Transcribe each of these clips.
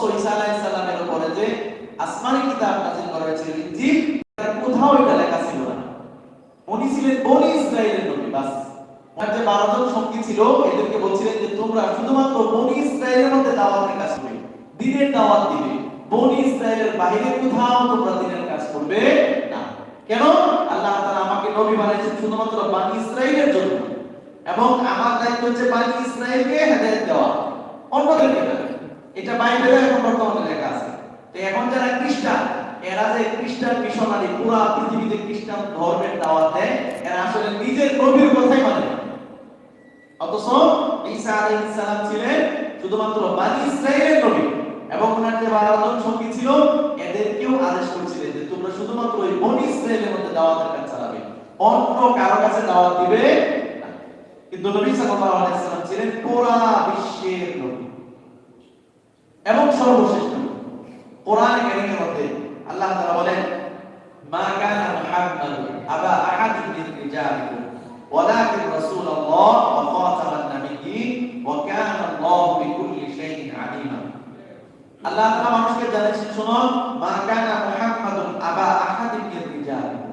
সালামের উপরে যে, আসমানি কিতাব নাযিল করা হয়েছিল ইনজিল তার কোথাও এটা লেখা ছিল না। উনি ছিলেন বনি ইসরায়েলের নবী, বাস। ওনার যে বারো জন সঙ্গী ছিল, এদেরকে বলছিলেন যে, তোমরা শুধুমাত্র বনি ইসরায়েলের মধ্যে দাওয়াতের কাজ করবে, দিনের দাওয়াত দিবে। বনি ইসরায়েলের বাইরে কোথাও তোমরা দিনের কাজ করবে না। কেন? আল্লাহ তাআলা আমাকে নবী বানিয়েছেন শুধুমাত্র বানি ইসরায়েলের জন্য। এবং আমার দায়িত্ব হচ্ছে বানি ইসরায়েলকে হেদায়েত দেওয়া। অন্যদেরকে না। এটা বাইবেলে এখন বর্তমানে লেখা আছে তো এখন যারা খ্রিস্টান, এরা যে খ্রিস্টান মিশনারি, পুরো পৃথিবীতে খ্রিস্টান ধর্মের দাওয়াত দেয়, এরা আসলে নিজের নবীর কথাই মানে। অথচ ঈসা আলাইহিস সালাম ছিলেন শুধুমাত্র বানি ইসরায়েলের নবী এবং ওনার যে বারো জন সঙ্গী ছিল, এদেরকেও আদেশ করেছিলেন যে তোমরা শুধুমাত্র ওই বনি ইসরায়েলের মধ্যে দাওয়াতের কাজ চালাবে অন্য কারও কাছে দাওয়াত দিবে। কিন্তু নবী সাল্লাল্লাহু আলাইহি সাল্লাম ছিলেন পুরা বিশ্বের নবী এবং সর্বশ্রেষ্ঠ। কোরআন কারিমের মধ্যে আল্লাহ তাআলা বলেন, মা কানা মুহাম্মাদ আবা আহাদ মিন রিজালিকুম, ওয়ালাকিন রাসূলুল্লাহ ওয়া খাতামান নাবিয়্যিন, ওয়া কানা আল্লাহু বিকুল্লি শাইইন আলিমা। আল্লাহ তাআলা মানুষকে জানিয়েছেন, শুনো, মা কানা মুহাম্মাদুন আবা আহাদ মিন রিজালিকুম।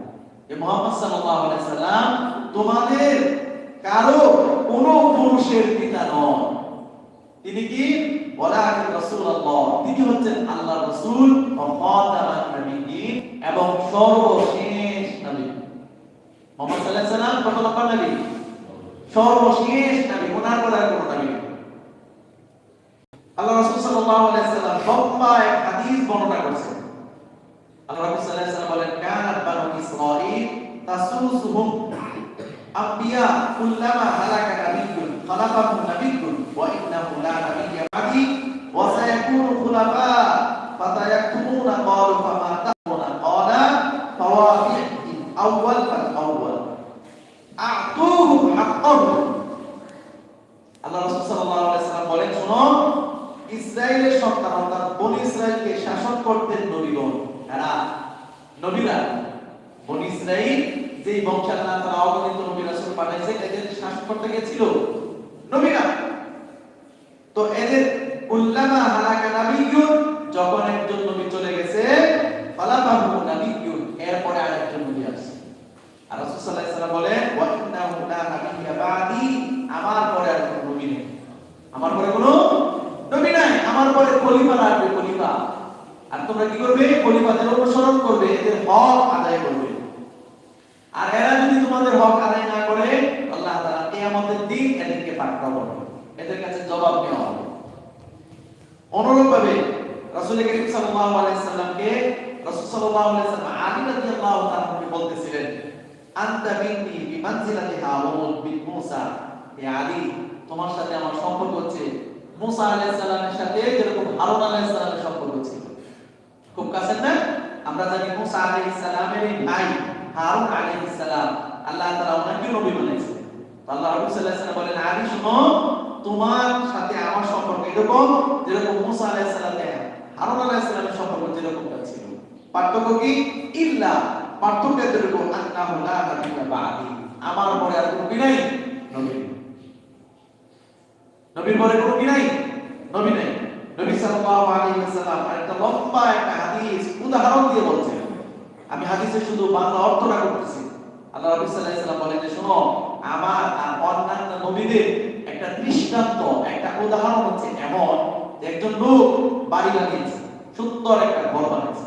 এ মুহাম্মদ সাল্লাল্লাহু আলাইহি সাল্লাম তোমাদের কারও কোনো পুরুষের পিতা নন। তিনি কি? ওয়ালাকিন রাসূলুল্লাহ, তিনি হচ্ছেন আল্লাহর রাসূল ও খাতামান নবিয়্যিন এবং সর্বশেষ নবী। মুহাম্মদ সাল্লাল্লাহু আলাইহি সাল্লাম কত নম্বর নবী? সর্বশেষ নবী ওনার পরে আর কোনো নবী আল্লাহ রাসূল সাল্লাল্লাহু আলাইহি সাল্লাম লম্বা এক হাদিস বর্ণনা করেছেন। আল্লাহ রাসূল সাল্লাল্লাহু আলাইহি সাল্লাম বলেন কানাত বানু ইসরাঈল তাসুসুহুম। আম্বিয়া, কুল্লামা হালাকা নাবিয়্যুন খালাফাহু নাবিয়্যুন, ওয়া ইন্নাহু লা নাবিয়্যা খুলাফা ফাতায়াকুমুনা ক্বালু ফামা তাকুনা ক্বালা ফাওয়াফিহ আউয়াল ফাল আউয়াল আতুহু হাক্কাহু আল্লাহ রাসূল সাল্লাল্লাহু আলাইহি সাল্লাম বলেন, শুনো ইসরায়েলের সন্তান অর্থাৎ বনি ইসরায়েলকে শাসন করতেন নবীগণ। এরা নবীরা। বনি ইসরায়েল যেই বংশের আল্লাহ তাআলা অগণিত নবী রাসূল পাঠাইছে, এদের শাসন করতে গিয়েছিল নবীরা। তো এদের উল্লামা হালাকা নাবিয়্যুন, যখন একজন নবী চলে গেছে ফালাফাহু নাবিয়্যুন, এরপরে আরেকজন নবী আসছে। আর রাসূল সাল্লাল্লাহু আলাইহি সাল্লাম বলেন, ওয়া ইন্নাহু লা নাবিয়্যা বাদি আমার পরে আর কোনো নবী নেই। আমার পরে কোনো নবী নাই, আমার পরে খলিফা আসবে খলিফা। আর তোমরা কি করবে? খলিফাদের অনুসরণ করবে, এদের হক আদায় করবে। আর এরা যদি তোমাদের হক আদায় না করে, আল্লাহ তাআলা কিয়ামতের দিন এদেরকে পাকড়াও করবে। এদের কাছে জবাব নেওয়া অনুরূপভাবে রাসূল করিম সাল্লাল্লাহু আলাইহি সাল্লামকে রাসূল সাল্লাল্লাহু আলাইহি সাল্লাম আলী রাদিয়াল্লাহু তাআলা বলতেছিলেন, আনতা মিন্নি বিমানজিলাতি হারুন বিন মূসা। হে আলী, তোমার সাথে আমার সম্পর্ক হচ্ছে। মূসা আলাইহিস সালামের সাথে যেরকম হারুন আলাইহিস সালামের সম্পর্ক ছিল। খুব কাছের না? আমরা জানি মূসা আলাইহিস সালামের ভাই হারুন আলাইহিস সালাম। আল্লাহ তাআলা ওনাকে নবী বানাইছে তো আল্লাহ রাব্বুল সাল্লাল্লাহু আলাইহি বলেন, আলী, শুনো তোমার সাথে আমার সম্পর্ক এরকম যেরকম মূসা আলাইহিস সালামে হারুন আলাইহিস সালামের সম্পর্ক যেরকম ছিল। পার্থক্য কি? ইল্লা পার্থক্য এতটুকু আন্নাহু লা নাবিয়্যা বাদি। আমার পরে আর কোনো নাই? নবী। নবীর পরে কোনো নাই? নবী নাই। নবী সাল্লাল্লাহু আলাইহি ওয়াসাল্লাম একটা লম্বা একটা হাদিস, উদাহরণ দিয়ে বলছেন। আমি হাদিসে শুধু বাংলা অর্থটা করতেছি। আল্লাহ রাব্বুল সাল্লাল্লাহু আলাইহি ওয়াসাল্লাম বলেন যে, শোনো, আমার আর অন্যান্য নবীদের একটা দৃষ্টান্ত, একটা উদাহরণ হচ্ছে এমন যে একজন লোক বাড়ি বানিয়েছে সুন্দর একটা ঘর বানিয়েছে।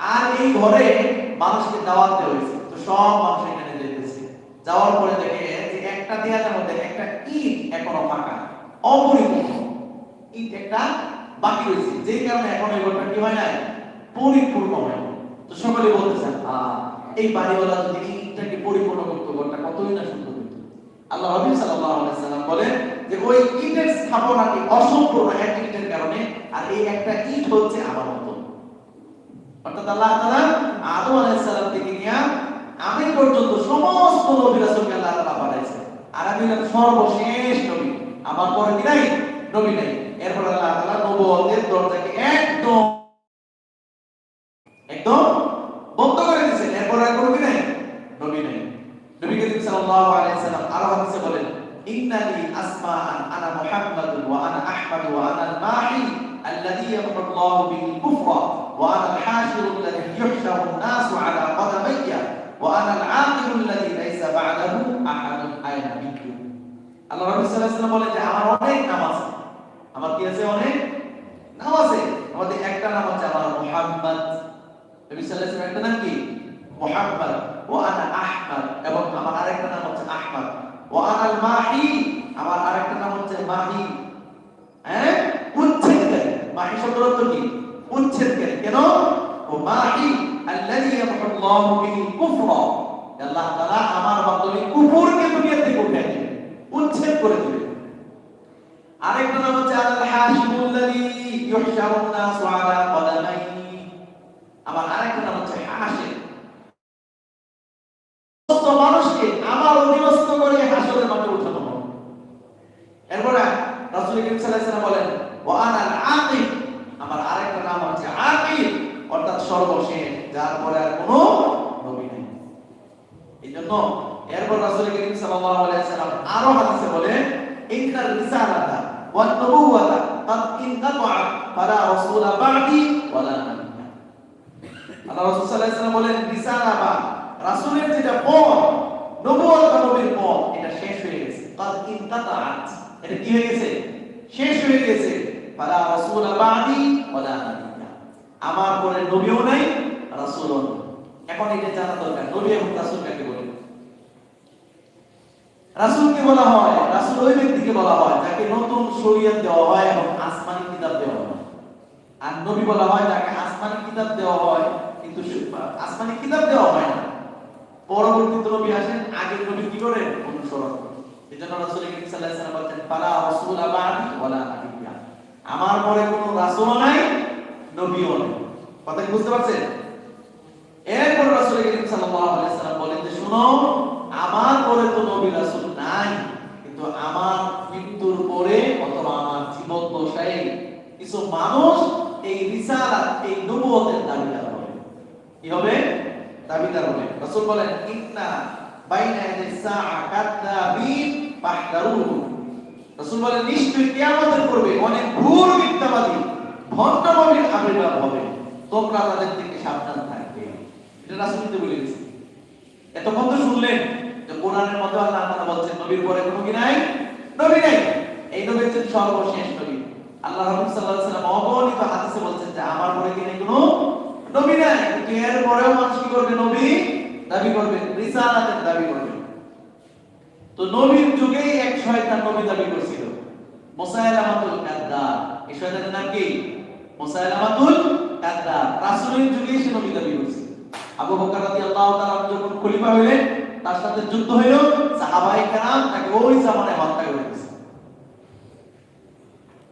আর এই ঘরে মানুষকে দাওয়াত দেওয়া হয়েছে। তো সব মানুষ এখানে যেতেছে যাওয়ার পরে দেখে যে একটা দেয়ালের মধ্যে একটা ইট এখনও ফাঁকা। অপরিপূর্ণ। ইট একটা বাকি রয়েছে। যেই কারণে এখন এই ঘরটা কি হয় নাই? পরিপূর্ণ হয় তো সকলে বলতেছেন আহ, এই বাড়িওয়ালা যদি ইটটাকে পরিপূর্ণ করতো, ঘরটা কতই না সুন্দর। আল্লাহ আলাইহি সাল্লাম বলেন যে ওই ইটের স্থাপনাটি অসম্পূর্ণ এক ইটের কারণে? আর এই একটা ইট হচ্ছে আমার মতো। অর্থাৎ আল্লাহ তাআলা আদম আলাইহিস সালাম থেকে নিয়ে আমি পর্যন্ত সমস্ত নবী রাসূলকে আল্লাহ তাআলা পাঠাইছে আর আমি হলাম সর্বশেষ নবী। আমার পরে কি নাই? নবী নাই। এরপর আল্লাহ তাআলা নবুয়তের দরজাকে একদম একদম বন্ধ করে দিয়েছেন। এরপর আর কোনো কি নাই? নবী নাই। নবী করিম সাল্লাল্লাহু আলাইহি বলেন ইন্নালি আসমাআন আনা মুহাম্মাদুন ওয়া আনা আহমাদ ওয়া আনা আল-মাহি আল্লাযী الذي يمحو الله به الكفر وأنا الحاشر الذي يحشر الناس على قدمي وأنا العاقل الذي ليس بعده أحد أين منكم আল্লাহ রাব্বুল সাল্লাল্লাহু বলে যে আমার অনেক নাম আছে আমার কি আছে অনেক নাম আছে আমাদের একটা নাম আছে আমার মুহাম্মদ নবী সাল্লাল্লাহু আলাইহি একটা নাম কি মুহাম্মদ ওয়া আনা আহমদ এবং আমার আরেকটা নাম হচ্ছে আহমদ ওয়া আনা মাহি আমার আরেকটা নাম হচ্ছে মাহি। হ্যাঁ? উচ্ছেদকারী মাহি শব্দের অর্থ কি? উচ্ছেদকারী কেন? ও মাহি আল্লাযী ইয়ামহুল্লাহু বিহিল কুফর। আল্লাহ তাআলা আমার মাধ্যমে কুফরকে দুনিয়া থেকে উঠিয়ে দিবেন উচ্ছেদ করে দিবেন আরেকটা নাম হচ্ছে আল হাশিমুল্লাযী ইউহশারুন নাসু আলা জানা দরকার, নবী এবং রাসূল কাকে বলে? রাসূলকে বলা হয়, রাসূল ওই ব্যক্তিকে বলা হয় যাকে নতুন শরীয়ত দেওয়া হয় এবং আসমানি কিতাব দেওয়া হয়। আর নবী বলা হয় যাকে আসমানি কিতাব দেওয়া হয়, কিন্তু আসমানি কিতাব দেওয়া হয় না। পরবর্তীতে নবী আসেন আগের নবী কি করেন? অনুসরণ এজন্য রাসূল করিম সাল্লাল্লাহু আলাইহি বলেন ফালা রাসূল বাদি ওয়ালা নাবিয়্যা আমার পরে কোনো রাসূলও নাই, নবীও নাই। কথা বুঝতে পারছেন? এরপর রাসূল সাল্লাল্লাহু আলাইহি ওয়াসাল্লাম বলেন যে, শুনো, আমার পরে তো নবী রাসূল নাই, কিন্তু আমার মৃত্যুর পরে অথবা আমার জীবন দশায় কিছু মানুষ এই রিসালাত, এই নবুয়তের দাবিদার হবে। কি হবে? দাবিদার হবে। রাসূল বলেন, ইন্না বাইনা ফাহদারুহু রাসূল বলেন কিয়ামতের পূর্বে অনেক ঘোর মিথ্যাবাদী ভণ্ড নবীর আবির্ভাব হবে। তোমরা তাদের থেকে সাবধান থাকবে এটা রাসূল কিন্তু বলে গেছে এতক্ষণ তো শুনলেন যে কোরআনের মধ্যে আল্লাহ তাআলা বলছেন, নবীর পরে কোনো কি নাই? নবী নাই। এই নবী হচ্ছেন সর্বশেষ নবী। আল্লাহ রাসূল সাল্লাল্লাহু আলাইহি ওয়াসাল্লাম অগণিত হাদিসে বলছেন যে, আমার পরে কি নেই কোনো নবী নাই? কিন্তু এর পরেও মানুষ কি করবে? নবী দাবি করবে, রিসালাতের দাবি করবে। তো নবীর যুগেই এক শয়তান নবী দাবি করছিল। মুসাইলামাতুল কাদ্দাব। এই শয়তানের নাম কি? মুসাইলামাতুল কাদ্দাব। রাসূলের যুগেই সে নবী দাবি করছিল। আবু বকর রাদিয়াল্লাহু তাআলা যখন খলিফা তার সাথে যুদ্ধ সাহাবায়ে তাকে ওই হত্যা করে দিয়েছে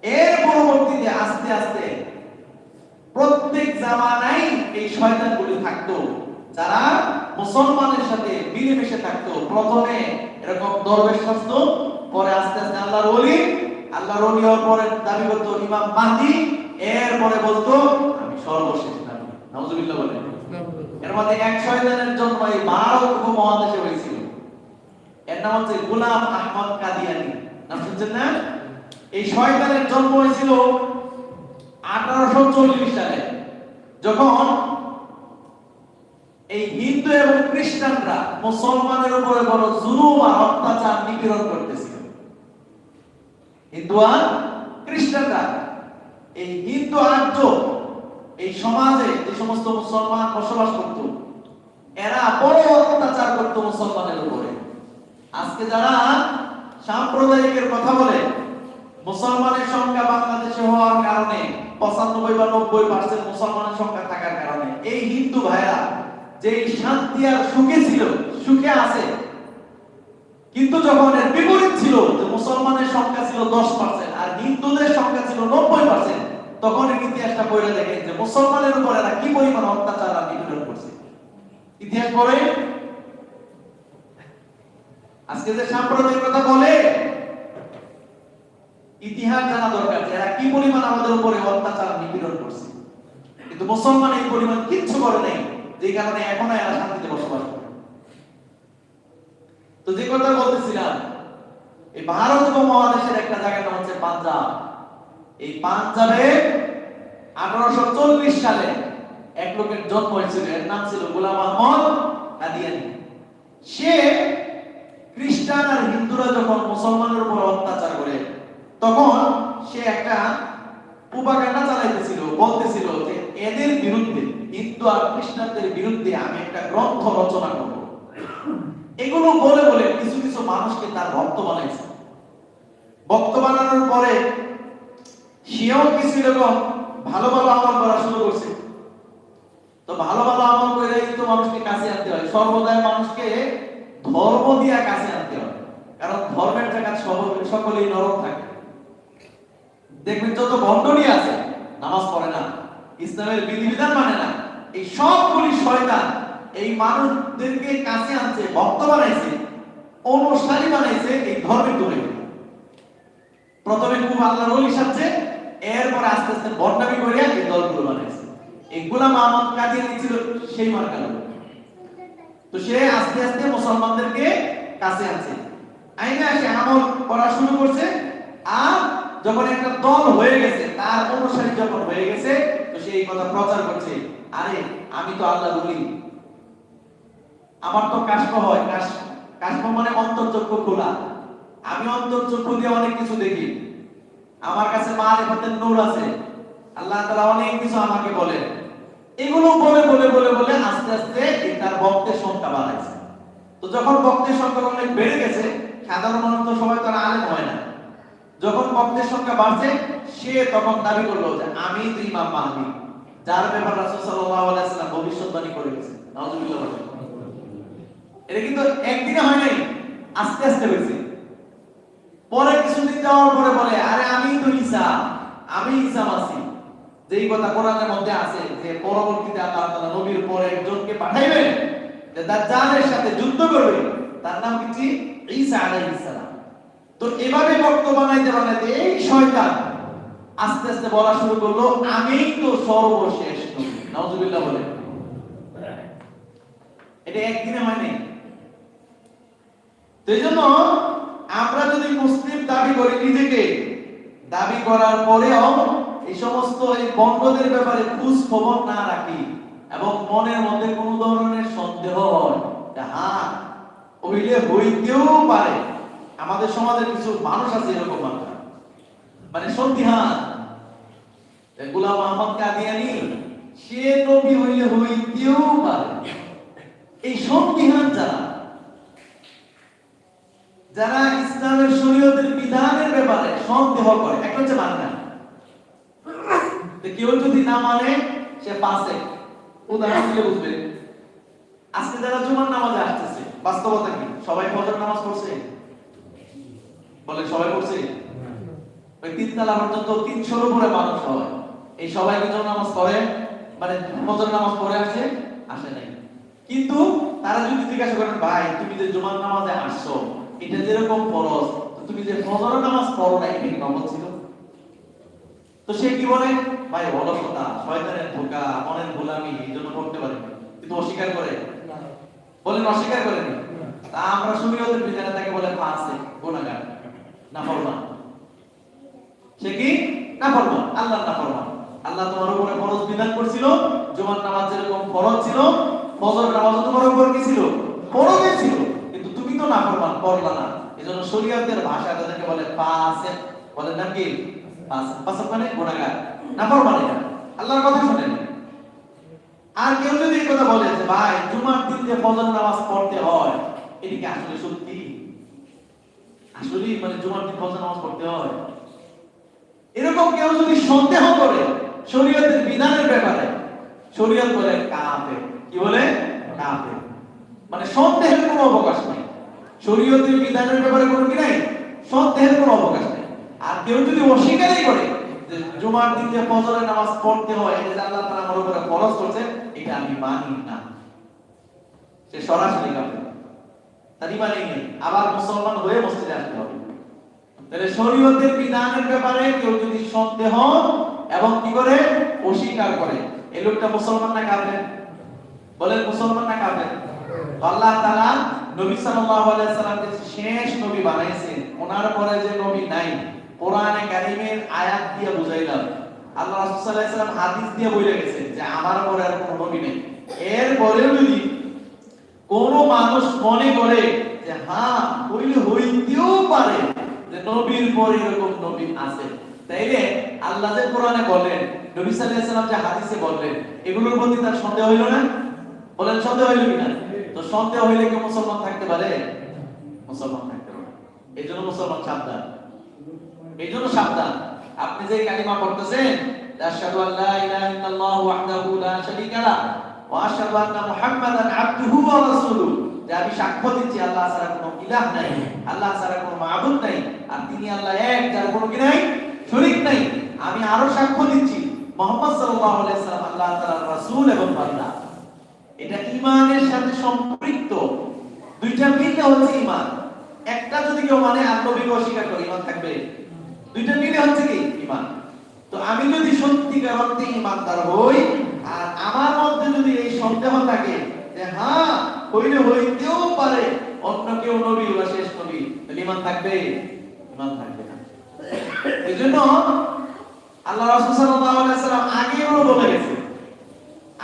এর পরবর্তীতে আস্তে আস্তে প্রত্যেক জামানায় এই শয়তানগুলি থাকতো, যারা মুসলমানের সাথে মিলেমিশে থাকতো। প্রথমে এরকম দরবেশ শাস্ত, পরে আস্তে আস্তে আল্লাহর ওলি আল্লাহর ওলি হওয়ার পরে দাবি করতো ইমাম মাহদি এরপরে বলতো, আমি সর্বশেষ নবী নাউজুবিল্লাহ বলেন। এর মধ্যে এক শয়তানের জন্ম এই ভারত উপমহাদেশে হয়েছিল। এর নাম হচ্ছে গোলাম আহমদ কাদিয়ানি। নাম শুনছেন না? এই শয়তানের জন্ম হয়েছিল আঠারোশো চল্লিশ সালে, যখন এই হিন্দু এবং খ্রিস্টানরা মুসলমানের উপরে বড় জুলুম আর অত্যাচার নিপীড়ন করতেছিল। হিন্দু আর খ্রিস্টানরা, এই হিন্দু আর্য এই সমাজে যে সমস্ত মুসলমান বসবাস করত, এরা বড় অত্যাচার করত মুসলমানের উপরে। আজকে যারা সাম্প্রদায়িকের কথা বলে, মুসলমানের সংখ্যা বাংলাদেশে হওয়ার কারণে, পঁচানব্বই বা নব্বই পার্সেন্ট মুসলমানের সংখ্যা থাকার কারণে, এই হিন্দু ভাইরা যে শান্তি আর সুখে ছিল, সুখে আছে, কিন্তু যখন এর বিপরীত ছিল যে মুসলমানের সংখ্যা ছিল দশ পার্সেন্ট আর হিন্দুদের সংখ্যা ছিল নব্বই পার্সেন্ট তখন এই ইতিহাসটা পড়ে দেখেন যে মুসলমানের উপর এরা কি পরিমাণ অত্যাচার আর নিপীড়ন করছে। ইতিহাস পড়ে? আজকে যে সাম্প্রদায়িক কথা বলে, ইতিহাস জানা দরকার যে এরা কি পরিমাণ আমাদের উপরে অত্যাচার নিপীড়ন করছে। কিন্তু মুসলমান এই পরিমাণ কিচ্ছু করে নাই, যে কারণে এখনও এরা শান্তিতে বসবাস করে। তো যে কথা বলতেছিলাম, এই ভারত উপমহাদেশের একটা জায়গাটা হচ্ছে পাঞ্জাব। এই পাঞ্জাবে সালে এক লোকের জন্ম হয়েছিল, এর নাম ছিল গোলাম আহমদ কাদিয়ানি সে খ্রিস্টান আর হিন্দুরা যখন মুসলমানের উপর অত্যাচার করে, তখন সে একটা প্রোপাগান্ডা চালাইতেছিল, বলতেছিল যে এদের বিরুদ্ধে, হিন্দু আর খ্রিস্টানদের বিরুদ্ধে আমি একটা গ্রন্থ রচনা করব। এগুলো বলে বলে কিছু কিছু মানুষকে তার ভক্ত বানাইছে। ভক্ত বানানোর পরে সেও কিছু এরকম ভালো ভালো আমল করা শুরু করছে। তো ভালো ভালো আমল করে তো মানুষকে কাছে আনতে হয়। সর্বদাই মানুষকে ধর্ম দিয়া কাছে আনতে হয়। কারণ ধর্মের জায়গা সকলেই নরম থাকে। দেখবেন যত ভণ্ডনী আছে, নামাজ পড়ে না, ইসলামের বিধিবিধান মানে না, এই সবগুলি শয়তান এই মানুষদেরকে কাছে আনছে, ভক্ত বানাইছে, অনুসারী বানাইছে এই ধর্মের দূরে প্রথমে খুব আল্লাহর ওলি সাজছে এরপর আস্তে আস্তে বন্ডামি করে এই দলগুলো বানাইছে এই গোলাম ছিল সেই মার্কা তো সে আস্তে আস্তে মুসলমানদেরকে কাছে আনছে। আমল করা শুরু করছে। আর যখন একটা দল হয়ে গেছে, তার অনুসারী যখন হয়ে গেছে, তো সে এই কথা প্রচার করছে। আরে, আমি তো আল্লাহ বলি আমার তো কাশফ হয়। কাশ কাশফ মানে অন্তর্চক্ষু খোলা আমি অন্তর্চক্ষু দিয়ে অনেক কিছু দেখি। আমার কাছে মারিফতের নূর আছে। আল্লাহ তাআলা অনেক কিছু আমাকে বলে এগুলো বলে বলে বলে বলে আস্তে আস্তে তার ভক্তের সংখ্যা বাড়াইছে। তো যখন ভক্তের সংখ্যা অনেক বেড়ে গেছে, সাধারণ মানুষ তো সবাই তো আর আলেম হয় না। যখন ভক্তের সংখ্যা বাড়ছে, সে তখন দাবি করল যে আমি তো ইমাম মাহদি। যার ব্যাপার রাসূল সাল্লাল্লাহু আলাইহি সাল্লাম ভবিষ্যৎবাণী করে গেছে। নাউজুবিল্লাহ এটা কিন্তু একদিনে হয় নাই, আস্তে আস্তে হয়েছে। পরে কিছুদিন যাওয়ার পরে বলে, আরে আমি তো ঈসা আমি ঈসা মাসি। যেই কথা কোরআনের মধ্যে আছে যে, পরবর্তীতে আল্লাহ তাআলা নবীর পরে একজনকে পাঠাইবেন, যে দাজ্জালের সাথে যুদ্ধ করবে, তার নাম কি? ঈসা আলাইহিস সালাম। তো এভাবে বক্তব্য বানাইতে বানাইতে এই শয়তান আস্তে আস্তে বলা শুরু করল আমি তো সর্বশেষ নবী। নাউজুবিল্লাহ বলে। এটা একদিনে নাই। তো এই জন্য আমরা যদি মুসলিম দাবি করি নিজেকে। দাবি করার পরেও এই সমস্ত এই বন্ধদের ব্যাপারে খোঁজ খবর না রাখি এবং মনের মধ্যে কোন ধরনের সন্দেহ হইতেও পারে। আমাদের সমাজের কিছু মানুষ আছে এরকম মানুষ মানে সন্দিহান। গোলাম আহমদ কাদিয়ানি, সে নবী হইলে হইতেও পারে। এই সন্দিহান যারা যারা ইসলামের শরীয়তের বিধানের ব্যাপারে সন্দেহ করে, একটা হচ্ছে মানে না। কেউ যদি না মানে সে পাশে উদাহরণ দিলে বুঝবে। আজকে যারা জুমার নামাজে আসতেছে, বাস্তবতা কি? সবাই ফজর নামাজ পড়ছে? বলে সবাই পড়ছে? ওই তিন তালা পর্যন্ত তিনশোর উপরে মানুষ হয়। এই সবাই কি নামাজ পড়ে? মানে ফজর নামাজ পড়ে আসে? আসে নাই। কিন্তু তারা যদি জিজ্ঞাসা করেন, ভাই, তুমি যে জুমার নামাজে আসছো এটা যেরকম ফরজ তুমি যে ফজর নামাজ পড়ো না এটা কি নফল ছিল? তো সে কি বলে? ভাই অলসতা শয়তানের ধোকা মনের গোলামি এই জন্য করতে পারে কিন্তু অস্বীকার করে। বলেন অস্বীকার করেন তা আমরা শরীয়তের বিধানে তাকে বলে ফাসে গুনাহগার না ফরমান সে কি? না ফরমান আল্লাহ না ফরমান আল্লাহ তোমার উপরে ফরজ বিধান করছিল জুমার নামাজ যেরকম ফরজ ছিল ফজর নামাজ তোমার উপর কি ছিল? ফরজে ছিল। না না। শরীয়তের ভাষা তাদেরকে বলে ফাসে বলে নাম কি ফাসে মানে না আল্লাহর কথা আর কেউ যদি এই কথা বলে যে, ভাই, জুমার দিন যে ফজর নামাজ পড়তে হয় এটি কি আসলে সত্যি? আসলে মানে জুমার দিন ফজর নামাজ পড়তে হয়। এরকম কেউ যদি সন্দেহ করে শরীয়তের বিধানের ব্যাপারে, শরীয়ত বলে কাফের। কি বলে? কাফের। মানে সন্দেহের কোনো অবকাশ নেই। শরীয়তের বিধানের ব্যাপারে কোনো কি নাই? সন্দেহের কোনো অবকাশ নেই। আর কেউ যদি অস্বীকারই করে যে জুমার দিন যে ফজরের নামাজ পড়তে হয়, এটা আল্লাহ তাআলা আমার উপরে ফরজ করছে, এটা আমি মানি না। সে সরাসরি কাফের। তার ইমানই নেই। আবার মুসলমান হয়ে মসজিদে আসতে হবে। তাহলে শরীয়তের বিধানের ব্যাপারে কেউ যদি সন্দেহ এবং কি করে? অস্বীকার করে। এই লোকটা মুসলমান না কাফের? বলেন মুসলমান না কাফের? আল্লাহ তাআলা নবী সাল্লাল্লাহু আলাইহি সাল্লামকে শেষ নবী বানাইছেন, ওনার পরে যে নবী নাই, কোরআনে কারীমের আয়াত দিয়ে বুঝাইলাম। আল্লাহ রাসূল সাল্লাল্লাহু আলাইহি সাল্লাম হাদিস দিয়ে বলে গেছেন যে আমার পরে আর কোনো নবী নেই। এর পরেও যদি কোন মানুষ মনে করে যে হ্যাঁ হইলে হইতেও পারে যে নবীর পরে এরকম নবী আছে। তাইলে আল্লাহ যে কোরআনে বলেন নবী সাল্লাল্লাহু আলাইহি সাল্লাম যে হাদিসে বললেন, এগুলোর প্রতি তার সন্দেহ হইল না? বলেন, সন্দেহ হইল কিনা? তো সন্দেহ হইলে কি মুসলমান থাকতে পারে? মুসলমান থাকতে পারে। এই জন্য মুসলমান সাবধান। এই জন্য সাবধান। আপনি যে কালিমা পড়তেছেন, আশহাদু আল্লা ইলাহা ইল্লাল্লাহু ওয়াহদাহু লা শারীকা লা ওয়া আশহাদু আন্না মুহাম্মাদান আবদুহু ওয়া রাসূলুহু। যে আমি সাক্ষ্য দিচ্ছি, আল্লাহ ছাড়া কোনো ইলাহ নাই, আল্লাহ ছাড়া কোনো মাবুদ নাই, আর তিনি আল্লাহ এক, যার কোনো কি নাই? শরীক নাই। আমি আরও সাক্ষ্য দিচ্ছি, মুহাম্মদ সাল্লাল্লাহু আলাইহি সাল্লাম আল্লাহ তাআলার রাসূল এবং বান্দা। এটা ঈমানের সাথে সম্পৃক্ত। দুইটা মিলে হচ্ছে ঈমান একটা যদি কেউ মানে আর নবীকে অস্বীকার করে ঈমান থাকবে। দুইটা মিলে হচ্ছে কি? ঈমান তো আমি যদি সত্যিকার অর্থে ঈমানদার হই, আর আমার মধ্যে যদি এই সন্দেহ থাকে যে হ্যাঁ হইলে হইতেও পারে, অন্য কেউ নবী বা শেষ নবী, তাহলে ঈমান থাকবে? ঈমান থাকবে না। এই জন্য আল্লাহ রাসূল আগেই বলে গেছে।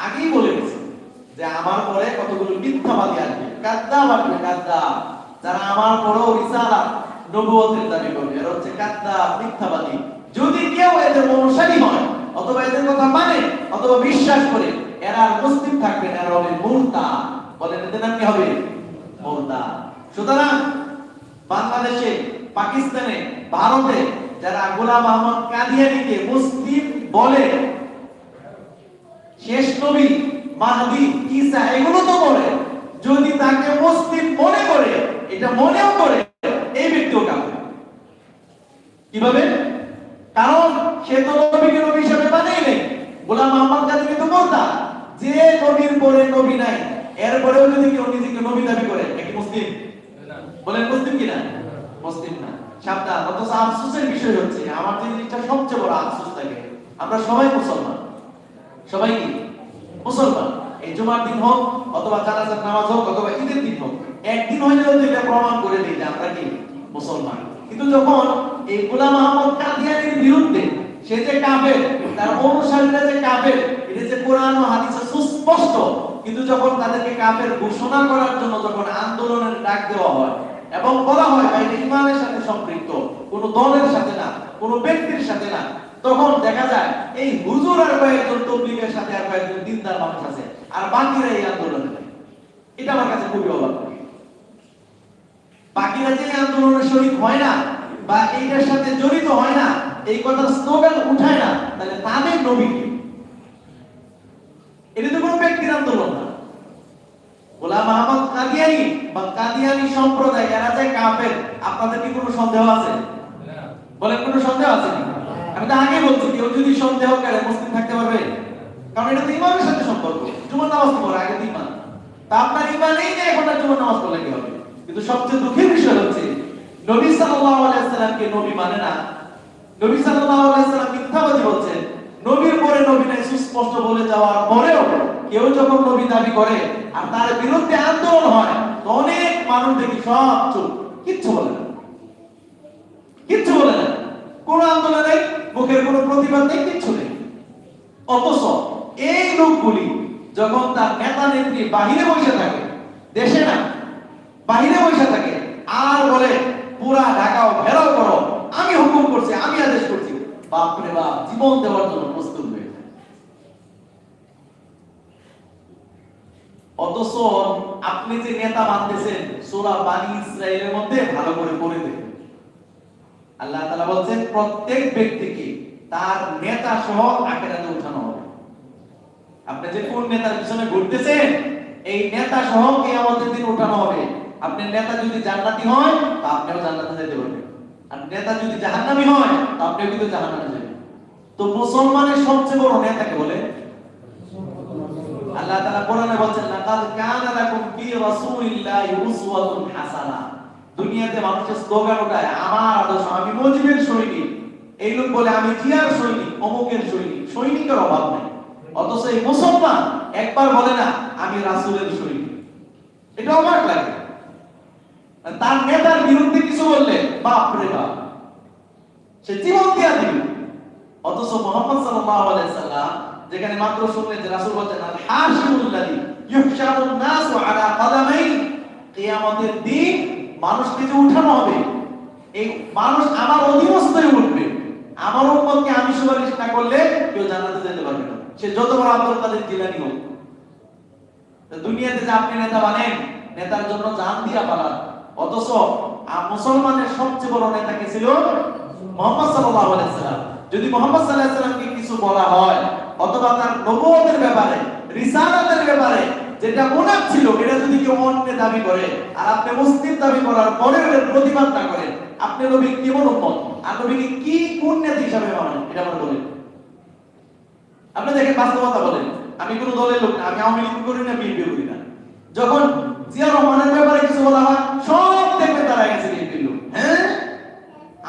আগেই বলে যে আমার পরে কতগুলো মিথ্যাবাদী আসবে? কাদ্দাব আসবে কাদ্দাব যারা আমার পরেও রিসালাত নবুয়তের দাবি করবে, এরা হচ্ছে কাদ্দাব মিথ্যাবাদী। যদি কেউ এদের অনুসারী হয়, অথবা এদের কথা মানে অথবা বিশ্বাস করে, এরা আর মুসলিম থাকবে না, এরা হবে মুরতা বলেন এদের নাম কি হবে? মুরতা সুতরাং বাংলাদেশে, পাকিস্তানে, ভারতে, যারা গোলাম আহমদ কাদিয়ানিকে মুসলিম বলে, শেষ নবী মাহদি ঈসা এগুলো তো বলে। যদি তাকে মুসলিম মনে করে, এটা মনেও করে, এই ব্যক্তিও কাফের কীভাবে? কারণ সে তো নবীকে নবী হিসেবে বানিয়ে নেই। গোলাম মোহাম্মদ কাদের কিন্তু মোর্তা যে নবীর পরে নবী নাই এরপরেও যদি কেউ নিজেকে নবী দাবি করে, এ কি মুসলিম? বলেন মুসলিম কিনা? মুসলিম না। সাবধান, অথচ আফসোসের বিষয় হচ্ছে, আমার যে জিনিসটা সবচেয়ে বড় আফসোস থাকে, আমরা সবাই মুসলমান। সবাই কি? মুসলমান এই জুমার দিন হোক, অথবা জানাজার নামাজ হোক, অথবা ঈদের দিন হোক, একদিন হইলেও তো এটা প্রমাণ করে দিই যে আমরা কি মুসলমান। কিন্তু যখন এই গোলাম আহমদ কাদিয়ানির বিরুদ্ধে সে যে তার অনুসারীরা যে এটা যে কোরআন ও হাদিসে সুস্পষ্ট, কিন্তু যখন তাদেরকে কাফের ঘোষণা করার জন্য যখন আন্দোলনের ডাক দেওয়া হয় এবং বলা হয়, ভাই ইমানের সাথে সম্পৃক্ত, কোনো দলের সাথে না, কোনো ব্যক্তির সাথে না তখন দেখা যায় এই হুজুর আর কয়েকজন তবলিগের সাথে আর কয়েকজন দিনদার মানুষ আছে আর বাকিরা এই আন্দোলনে। এটা আমার কাছে খুবই অবাক। বাকিরা যে আন্দোলনের শরীক হয় না বা এইটার সাথে জড়িত হয় না এই কথার স্লোগান উঠায় না তাহলে তাদের নবী? এটা তো কোনো ব্যক্তির আন্দোলন না। গোলাম আহমদ কাদিয়ানি বা কাদিয়ানি সম্প্রদায় এরা যে কাফের আপনাদের কি কোনো সন্দেহ আছে? বলেন কোনো সন্দেহ আছে কি আমি আগে বলছি, কেউ যদি সন্দেহ করে মুসলিম থাকতে পারবে? কারণ এটা তো ইমানের সাথে সম্পর্ক। জুমার নামাজ পড়ে, আগে তো ইমান। তা আপনার ইমানেই নেই, এখন জুমার নামাজ পড়লে কি হবে? কিন্তু সবচেয়ে দুঃখের বিষয় হচ্ছে, নবী সাল্লাল্লাহু আলাইহি নবী মানে না? নবী সাল্লাল্লাহু আলাইহি সাল্লাম মিথ্যাবাদী বলছেন। নবীর পরে নবী নাই সুস্পষ্ট বলে যাওয়ার পরেও কেউ যখন নবী দাবি করে আর তার বিরুদ্ধে আন্দোলন হয় অনেক মানুষ দেখি সব চুপ। কিচ্ছু বলে না। কিচ্ছু বলে না। কোনো আন্দোলন নেই, মুখের কোনো প্রতিবাদ নেই, কিচ্ছু নেই। অথচ এই লোকগুলি যখন তার নেতা নেত্রী বাহিরে বসে থাকে, দেশে না, বাহিরে বসে থাকে, আর বলে, পুরা ঢাকাও ঘেরাও করো, আমি হুকুম করছি, আমি আদেশ করছি। বাপরে বাপ, জীবন দেওয়ার জন্য প্রস্তুত হয়ে। অথচ আপনি যে নেতা মানতেছেন সোরা বানি ইসরায়েলের মধ্যে ভালো করে পড়ে দেখুন। আল্লাহ তাআলা বলছেন, প্রত্যেক ব্যক্তিকে তার নেতা সহ আখেরাতে উঠানো হবে। আপনি যে কোন নেতার পিছনে ঘুরতেছেন, এই নেতা সহ কিয়ামতের দিন উঠানো হবে। আপনার নেতা যদি জান্নাতি হয় তা আপনিও জান্নাতে যেতে পারবেন। আর নেতা যদি জাহান্নামী হয়, তা আপনিও কিন্তু জাহান্নামে যাবেন। তো মুসলমানের সবচেয়ে বড় নেতাকে বলে? আল্লাহ তাআলা কোরআনে বলছেন, লাকাদ কানা লাকুম ফি রাসূলিল্লাহি উসওয়াতুন হাসানা। দুনিয়াতে মানুষের স্লোগান ওঠায় আমার আদর্শ, আমি মুজিবের সৈনিক। এই লোক বলে, আমি জিয়ার সৈনিক, অমুকের সৈনিক। সৈনিকের অভাব নেই। অথচ এই মুসলমান একবার বলে না, আমি রাসূলের সৈনিক। এটা অবাক লাগে। তার নেতার বিরুদ্ধে কিছু বললে, বাপ রে বাপ। সে জীবন দিয়া দিবে। অথচ মোহাম্মদ সাল্লাল্লাহু আলাইহি সাল্লাম যেখানে মাত্র শুনলেন যে রাসূল বলেন আল ইউহশারুন নাসু আলা কিয়ামতের দিন মানুষকে যে উঠানো হবে। এই মানুষ আমার অধীনস্থই উঠবে। আমার উম্মতকে আমি সুপারিশ না করলে কেউ জান্নাতে যেতে পারবে না। সে যত বড় আব্দুল কাদের জিলানী হোক। দুনিয়াতে যে আপনি নেতা বানেন, নেতার জন্য জান দিয়া পালান। অথচ মুসলমানের সবচেয়ে বড় নেতা কে ছিল? মোহাম্মদ সাল্লাল্লাহু আলাইহি সাল্লাম। যদি মোহাম্মদ সাল্লাল্লাহু আলাইহি সাল্লামকে কিছু বলা হয়, অথবা তার নবুয়তের ব্যাপারে, রিসালাতের ব্যাপারে যেটা মুনাফ ছিল এটা যদি কেউ দাবি করে, আর আপনি মুসলিম দাবি করার পরে প্রতিবাদ না আপনি নবী উম্মত? আর নবীকে কি কোন নেতা হিসাবে মানেন এটা আপনি দেখেন বাস্তবতা বলেন, আমি দলের লোক না, আমি আওয়ামী লীগ করি না, বিএনপি করি না। যখন জিয়া রহমানের ব্যাপারে কিছু বলা হয়, সব দেখবে তারা গেছে লোক। হ্যাঁ?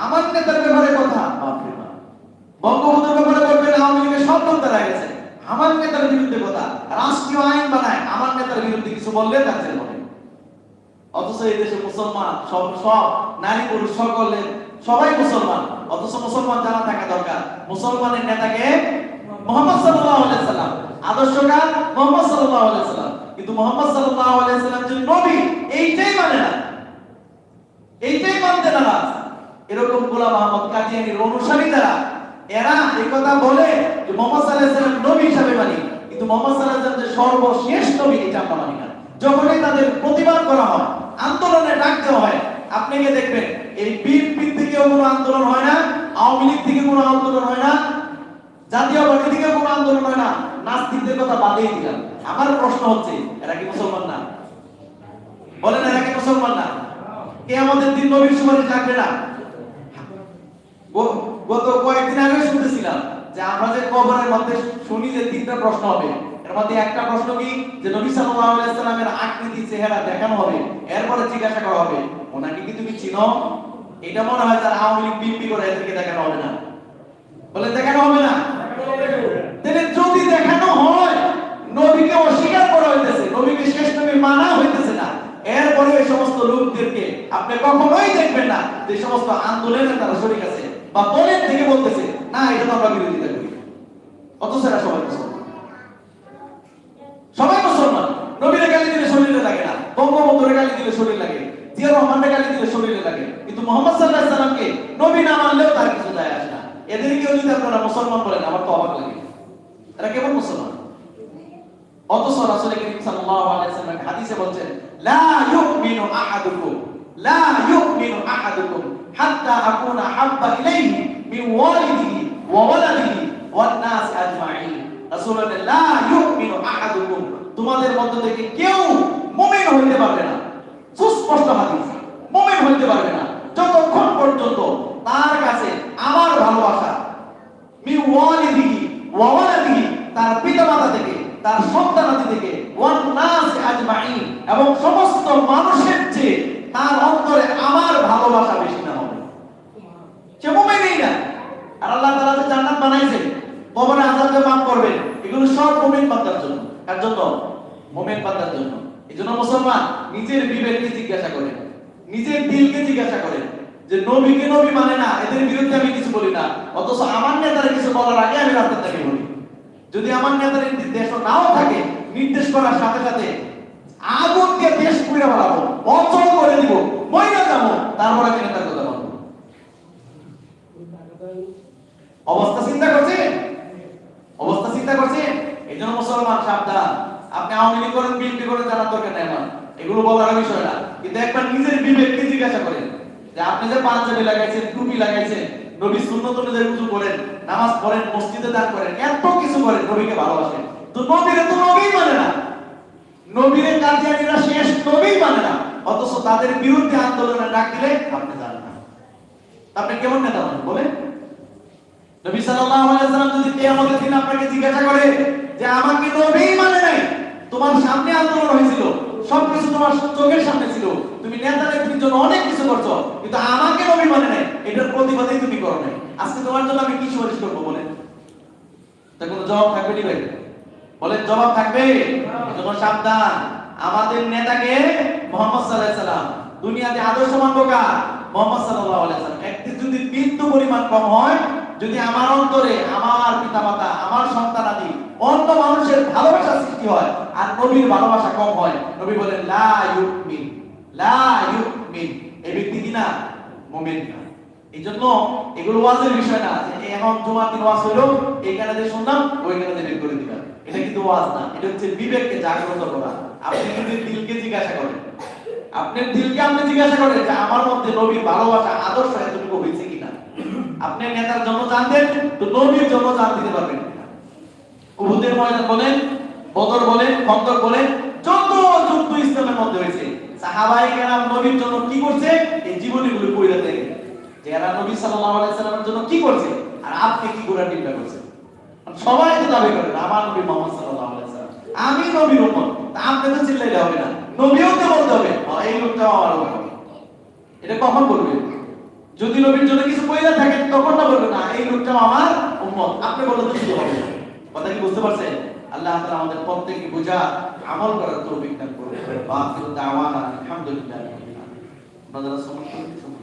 আমার নেতার ব্যাপারে কথা বঙ্গবন্ধুর ব্যাপারে বলবেন আওয়ামী লীগের সব লোক তারা গেছে আমার নেতার বিরুদ্ধে কথা। রাষ্ট্রীয় আইন বানায় আমার নেতার বিরুদ্ধে কিছু বললে তার জেল হবে। অথচ এই দেশে মুসলমান সব সব নারী পুরুষ সকলে, সবাই মুসলমান। অথচ মুসলমান জানা থাকা দরকার। মুসলমানের নেতাকে মোহাম্মদ সাল্লাল্লাহু আলাইহি সাল্লাম আদর্শকার মোহাম্মদ সাল্লাল্লাহু আলাইহি সাল্লাম। কিন্তু মোহাম্মদ সাল্লাল্লাহু আলাইহি সাল্লাম যে নবী, এইটাই মানে না। এইটাই মানতে নারাজ। এরকম গোলাম আহমদ কাদিয়ানির অনুসারী যারা এরা এই কথা বলে যে মোহাম্মদ সাল্লাল্লাহু নবী হিসাবে মানি, কিন্তু মোহাম্মদ সাল্লাল্লাহু যে সর্বশেষ নবী এটা আমরা মানি না। যখনই তাদের প্রতিবাদ করা হয়, আন্দোলনে ডাক দেওয়া হয়, আপনি গিয়ে দেখবেন এই বিএনপি থেকেও কোনো আন্দোলন হয় না, আওয়ামী লীগ থেকে কোনো আন্দোলন হয় না জাতীয় পার্টি থেকে কোনো আন্দোলন হয় না, নাস্তিকদের কথা বাদেই দিলাম। আমার প্রশ্ন হচ্ছে, এরা কি মুসলমান না? বলেন, এরা কি মুসলমান না? কে আমাদের দিন নবীর সুপারিশ লাগবে না? গত কয়েকদিন আগে শুনতেছিলাম যে আমরা যে কবরের মধ্যে শুনি যে তিনটা প্রশ্ন হবে। এর মধ্যে একটা প্রশ্ন কি? যে নবী সাল্লাল্লাহু আলাইহি সাল্লামের আকৃতি, চেহারা দেখানো হবে। এরপরে জিজ্ঞাসা করা হবে। ওনাকে কি তুমি চিনো? এটা মনে হয় আওয়ামী লীগ করে এদেরকে দেখানো হবে না। বলে দেখানো হবে না? তাহলে যদি দেখানো হয়, নবীকে অস্বীকার করা হইতেছে। নবীকে শেষ নবী মানা হইতেছে না। এরপরে এই সমস্ত লোকদেরকে আপনি কখনোই দেখবেন না যে সমস্ত আন্দোলনে তারা শরীর আছে। বা দলের থেকে বলতেছে না এটা তো আমরা বিরোধিতা করি। অথচ এরা সবাই মুসলমান নবীরে গালি দিলে শরীরে লাগে না বঙ্গবন্ধুরে গালি দিলে শরীর লাগে জিয়া রহমানের গালি দিলে শরীরে লাগে কিন্তু মোহাম্মদ সাল্লাল্লাহু আলাইহি সাল্লামকে নবী না মানলেও তার কিছু যায় আসে না এদেরকেও যদি আপনারা মুসলমান বলেন আমার তো অবাক লাগে এরা কেমন মুসলমান অথচ রাসূল করিম সাল্লাল্লাহু আলাইহি সাল্লাম হাদিসে বলছেন লা ইউমিনু আহাদুকুম লা ইউমিনু আহাদুকুম হাত্তা আকুনা হাব্বা ইলাইহি মিন ওয়ালিদিহি ওয়া ওয়ালাদিহি ওয়ান নাস আজমাইন রাসূল বলেন লা ইউমিনু আহাদুকুম তোমাদের মধ্য থেকে কেউ মুমিন হইতে পারবে না। সুস্পষ্ট হাদিস। মুমিন হইতে পারবে না। যতক্ষণ পর্যন্ত তার কাছে আমার ভালোবাসা মি তার থেকে তার থেকে, ওয়ান নাস এবং সমস্ত মানুষের চেয়ে তার অন্তরে আমার ভালোবাসা বেশি না হবে। সে না। আর আল্লাহ তাআলা যে জান্নাত বানাইছে। কবরে আযাবকে মাফ করবেন। এগুলো সব মুমিন বান্দার জন্য। কার জন্য? মুমিন বান্দার জন্য। এজন্য মুসলমান নিজের বিবেককে জিজ্ঞাসা করেন, নিজের দিলকে জিজ্ঞাসা করেন যে নবীকে নবী মানে না, এদের বিরুদ্ধে আমি কিছু বলি না, অথচ আমার নেতারা কিছু বলার আগে আমি রাস্তা থেকে বলি। যদি আমার নেতার নির্দেশ নাও থাকে, নির্দেশ করার সাথে সাথে আগুনকে দেশ পুড়ে বাড়াবো অচল করে দিব মহিলা যাব, তারপর আমি নেতার কথা বলব। অবস্থা চিন্তা করছে অবস্থা চিন্তা করছেন? এই জন্য মুসলমান সাবধান। আপনি আওয়ামী লীগ করেন, বিএনপি করেন, জানার দরকার নেই আমার। এগুলো বলার বিষয় না। কিন্তু একবার নিজের বিবেককে জিজ্ঞাসা করেন যে আপনি যে পাঞ্জাবি লাগাইছেন, টুপি লাগাইছেন, নবী সুন্নত অনুযায়ী উজু করেন, নামাজ পড়েন, মসজিদে দান করেন, এত কিছু করেন, নবীকে ভালোবাসেন। তো নবীরে তো নবী মানে না। নবীরে কাদিয়ানিরা শেষ নবী মানে না। অথচ তাদের বিরুদ্ধে আন্দোলনে ডাক দিলে আপনি জানেন না। আপনি কেমন নেতা মানেন বলেন? নবী সাল্লাল্লাহু আলাইহি সাল্লাম যদি কিয়ামতের দিন আপনাকে জিজ্ঞাসা করে যে আমাকে নবী মানে নাই তোমার সামনে আন্দোলন হয়েছিল, সবকিছু তোমার চোখের সামনে ছিল। তুমি নেতা নেত্রীর জন্য অনেক কিছু করছ, কিন্তু আমাকে নবী মানে নাই, এটার প্রতিবাদই তুমি করো নাই। আজকে তোমার জন্য আমি কি সুপারিশ করব বলেন? তা কোনো জবাব থাকবে নি ভাই? বলেন, জবাব থাকবে। এজন্য সাবধান। আমাদের নেতাকে মোহাম্মদ আলাইহি সাল্লাম, দুনিয়াতে আদর্শ মানবো কার মোহাম্মদ সাল্লাল্লাহু সাল্লাম। একটি যদি বিন্দু পরিমাণ কম হয়, যদি আমার অন্তরে আমার পিতামাতা, আমার সন্তানাদি অন্য মানুষের ভালোবাসা সৃষ্টি হয় আর নবীর ভালোবাসা কম হয়। নবী বলেন, লা ইউমিন লা ইউমিন। এই ব্যক্তি কি না? মুমিন না। এই জন্য এগুলো ওয়াজের বিষয় না। যে এখন ওয়াজ এইখানে যে শুনলাম ওইখানে যে বের করে দিলাম। এটা কিন্তু ওয়াজ না, এটা হচ্ছে বিবেককে জাগ্রত করা। আপনি যদি দিলকে জিজ্ঞাসা করেন আপনার দিলকে আপনি জিজ্ঞাসা করেন যে আমার মধ্যে নবীর ভালোবাসা আদর্শ এতটুকু হয়েছে কিনা? আপনি নেতার জন্য জানতেন, তো নবীর জন্য জান দিতে পারবেন। উহুদের ময়দান বলেন বদর বলেন খন্দক বলেন যত যুদ্ধ ইসলামের মধ্যে হয়েছে সাহাবাই কেরাম নবীর জন্য কি করছে? এই জীবনীগুলো পড়ে দেখেন। যে এরা নবী সাল্লাল্লাহু আলাইহি সাল্লামের জন্য কি করছে? আর আপনি কি করে চিন্তা করছেন? সবাই তো দাবি করেন আমার নবী মোহাম্মদ সাল্লাল্লাহু আলাইহি সাল্লাম। আমি নবীর উম্মত তা আপনি তো চিল্লাইলে হবে না। নবীও তো বলতে হবে "হ্যাঁ, এই লোকটা আমার উম্মত এটা কখন বলবেন? যদি নবীর জন্য কিছু কইরা থাকে তখন না বলবেন না এই লোকটা আমার উম্মত। আপনি বলে তো কিছু হবে না। কথা কি বুঝতে পারছেন? আল্লাহ তাআলা আমাদের প্রত্যেককে বোঝা, আমল করার তৌফিক দান করুন। বাকির দাওয়ানা আলহামদুলিল্লাহ আপনারা সমর্থন করুন।